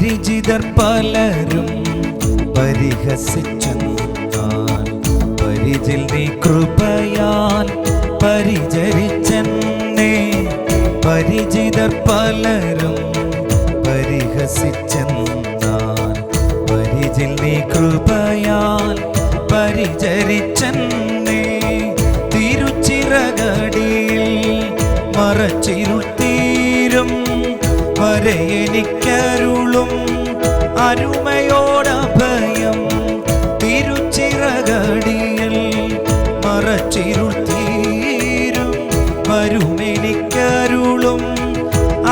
പരിചിതർ പലരും പരിഹസിച്ചു പരിചിൽ നീ കൃപയാൽ പരിചരിച്ചെന്നേ. പരിചിതർ പലരും പരിഹസിച്ചെന്നാൽ. പരിചിൽ നീ കൃപയാൽ പരിചരിച്ചെന്നേ. തിരുച്ചിറകടിയിൽ മറച്ചിരുൾ വരെ എനിക്കരുളും. അരുമയോടഭയം തിരുച്ചിറകടിയിൽ മറച്ചിരുൾ തീരും വരുമെനിക്കരുളും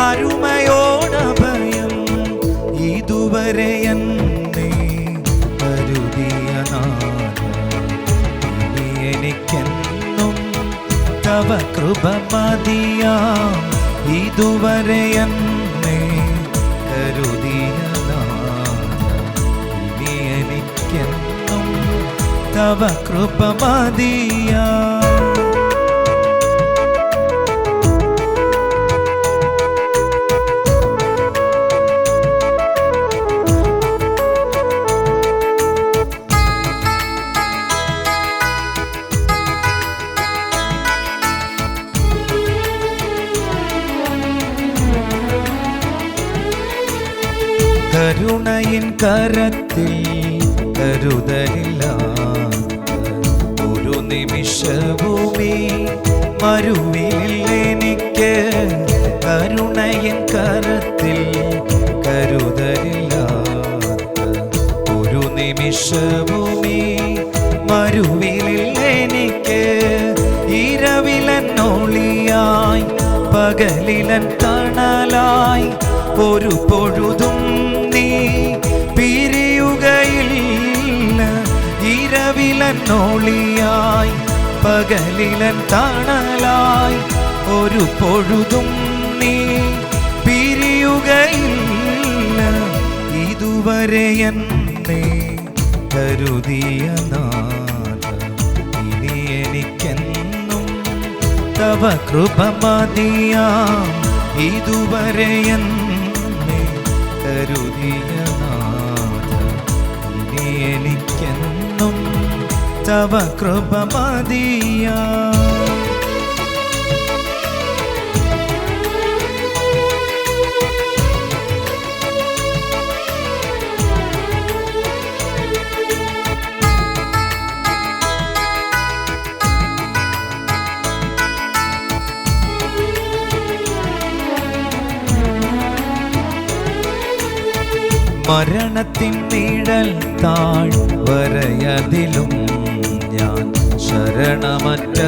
അരുമയോടഭയം ഇതുവരെ എന്നെ കരുതിയ എനിക്കെന്നും തവ കൃപ മതിയാം. ഇതുവരെ എന്നെ തവ കൃപ മതിയാം കരുണയിൻ കരത്തിൽ കരുതലില്ല ഇരവിലന്നോളിയായി പകലിലൻ തണലായി ഒരു പൊഴുതും നീ പിരിയുകയില്ല. ഇരവിലന്നോളിയായി പകലിലൻ തണലായി ഒരു പൊഴുതും നീ പിരിയുകയില്ല. ഇതുവരെ എന്നെ കരുതിയ നാഥ ഇനി എനിക്കെന്നും തവ കൃപ മതിയാം ഇതുവരെ എന്നെ കരുതിയ നാഥ. ഇനി എനിക്കെന്നും തവ കൃപ മതിയാം മരണത്തിൻ നിഴൽ താൾ വരയതിലും ഞാൻ ശരണമറ്റവനായി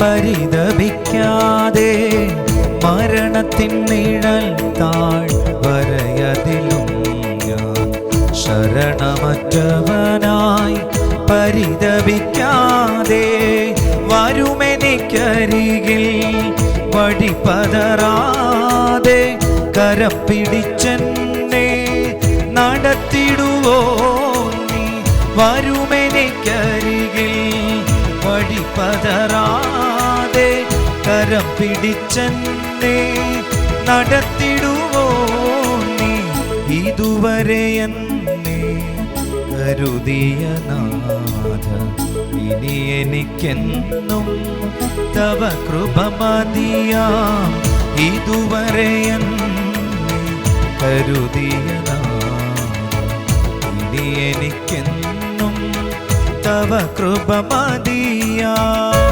പരിതപിക്കാതെ മരണത്തിൻ നിഴൽ താൾ വരയതിലും ഞാൻ ശരണമറ്റവനായി പരിതപിക്കാതെ വരുമെനിക്കരികിൽ വഴി പതറാതെ കരം പിടിച്ചെന്നെ വഴി പതറാതെ കരം പിടിച്ചെന്നെ നടത്തിടുവോ നീ? ഇതുവരെ എന്നെ കരുതിയ നാഥ ഇനി എനിക്കെന്നും തവ കൃപ മതിയാം. ഇതുവരെ എന്നെ കരുതിയ തവ കൃപ മതിയാം